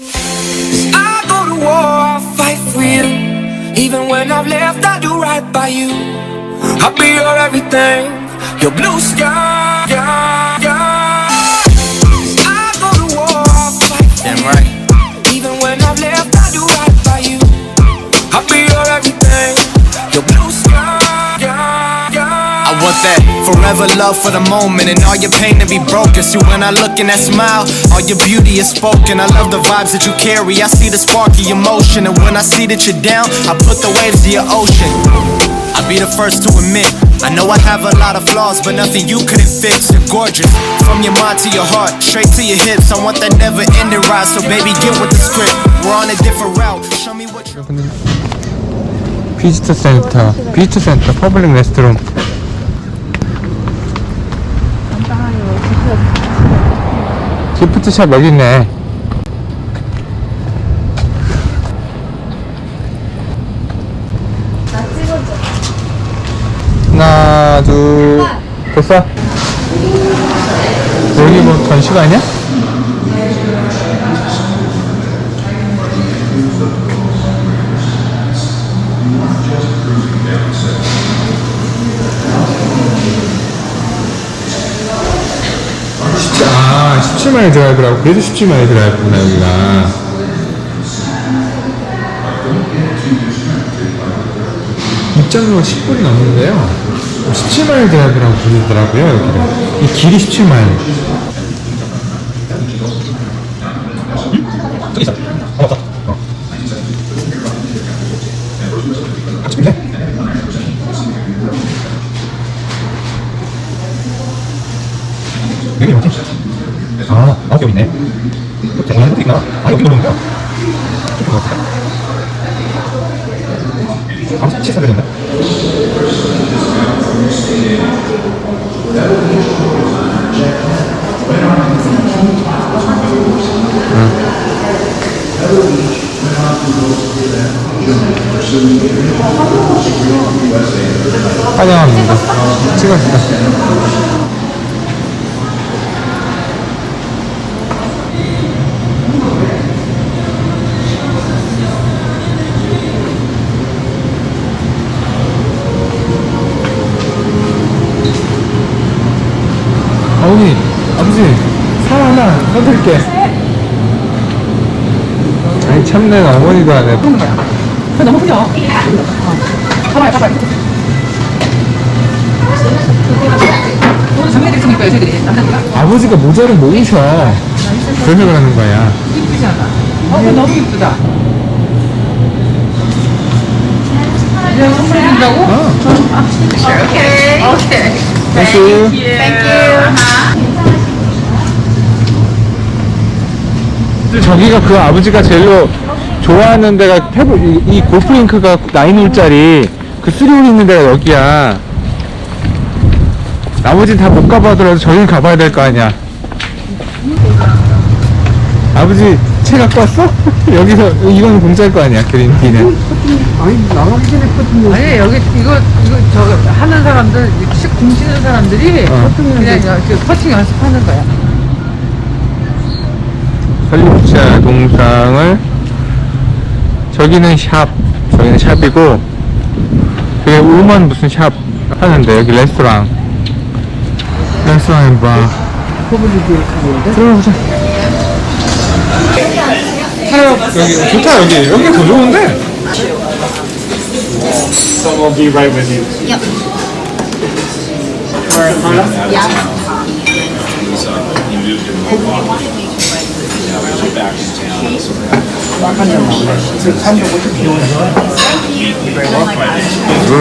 I go to war, I'll fight for you. Even when I've left, I do right by you. I'll be your everything, your blue sky. forever love for the moment and all your pain to be broken. See, when I look in that smile, all your beauty is spoken. I love the vibes that you carry. I see the spark of your motion, and when I see that you're down, I put the waves to your ocean. I'll be the first to admit. I know I have a lot of flaws, but nothing you couldn't fix. You're gorgeous. From your mind to your heart, straight to your hips. I want that never ending ride, so baby, get with the script. We're on a different route. Show me what you 비지터 센터, 비지터 센터, 퍼블릭 레스트룸. 기프트샵 여기 있네. 하나, 둘, 됐어? 여기 뭐 전시가 아니야? 아, 17만이 드라이브라고. 그래서 17만이 드라이브구나, 여기가. 입장료가 10불이 넘는데요. 17마일 드라이브라고 부르더라고요, 여기를. 이 길이 17마일. 여기 어디? 아, 아, 여기 있네. 대단한 있나? 아, 여기 들어오는 거야? 이렇게 어떻게? 아, 7 4 0 0 환영합니다. 찍었다. 어머니, 아버지, 살 하나 사드릴게. 아니, 참내 어머니도 안 해. 너무 크죠? 어. 오늘 될 테니까 여자들이 남자들이가 아버지가 모자를 모으셔. 그래서 그러는 거야. 이쁘지 않아? 어, 그거 너무 이쁘다. 이제 선물해 준다고? 어. 오케이. 오케이. 땡큐. 저기가 그 아버지가 제일로 좋아하는 데가 태블, 이, 이 골프링크가 9홀짜리 그 3홀 있는 데가 여기야. 나머지는 다 못 가봐더라도 저기는 가봐야 될 거 아니야. 아버지 책 갖고 왔어? 여기서 이건 공짜일 거 아니야 그린티는. 아니, 여기, 이거, 이거, 저거, 하는 사람들, 식 굶치는 사람들이 어. 그냥 그 퍼팅 연습하는 거야. 설립자 동상을 저기는 샵 저기는 샵이고 그게 우먼 무슨 샵 하는데 여기 레스토랑. 레스토랑 봐. 들어보자 하여 여기 좋다 여기 여기 더 좋은데 Someone will be right with you. Yep. Yeah. He moved in Milwaukee. Now he's back in town. So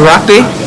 라떼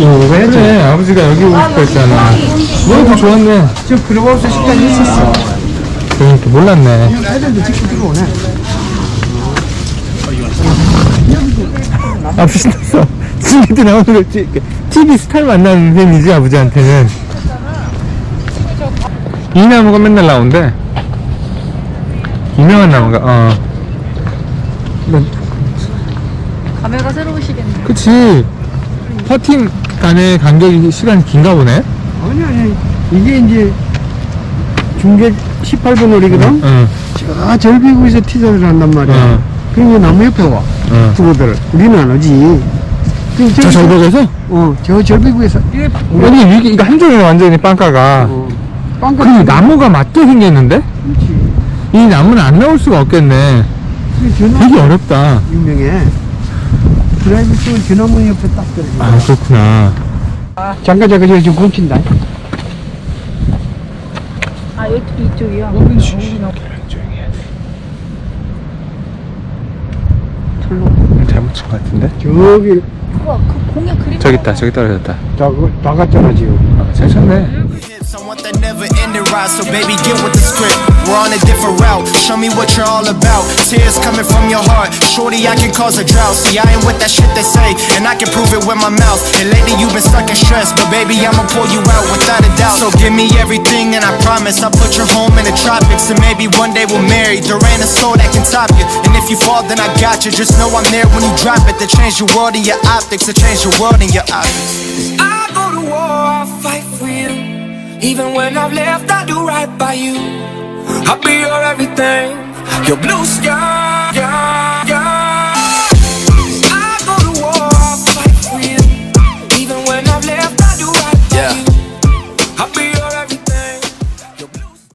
왜 아버지가 여기 오고 싶어 했잖아 너무 좋았네 지금 없어 식단이 있었어. 그러니까 몰랐네. 애들도 직접 들어오네. 아, 신났어. 친구들 나오는 거, 지- TV 스타를 만나는 셈이지, 아버지한테는. 이 나무가 맨날 나온대. 유명한 나무가, 어. 감회가 새로우시겠네요. 그치. 퍼팅 간의 간격이, 시간이 긴가 보네? 아니, 아니. 이게 이제 중계 18번 홀이거든? 응, 아, 절비구에서 티저를 한단 말이야. 응, 그러면 나무 옆에 와. 응. 두고들. 우리는 안 오지. 그럼 저 절벽에서? 어, 저. 이게, 여기 위기, 이거 한쪽이네, 완전히 빵가가. 어, 빵가. 그 나무가 맞게 생겼는데? 그렇지. 이 나무는 안 나올 수가 없겠네. 되게 어렵다. 유명해. 드라이브 쪽은 저 나무 옆에 딱 떨어져. 아, 그렇구나. 잠깐, 잠깐, 저, 저 곰친다. 아, 이, 이쪽이요? 잘못 친 것 같은데? 저기, 우와, 그 공에 그림. 저기 있다, 저기 떨어졌다. 다, 다 갔잖아, 지금. 아, 잘 쳤네. hips. I want that never ending so baby, get with the script. We're on a different route. Show me what you're all about. Tears coming from your heart. Shorty, I can cause a drought. See, I ain't with that shit they say, and I can prove it with my mouth. And lately, you've been stuck in stress, but baby, I'ma pull you out without a doubt. So give me everything, and I promise I'll put your home in the tropics. And maybe one day we'll marry. There ain't a soul that can top you. And if you fall, then I got you. Just know I'm there when you drop it. To change your world and your optics. To change your world and your optics. I go to war, I fight for you. Even when I've left, I do right by you. I'll be your everything, your blue sky.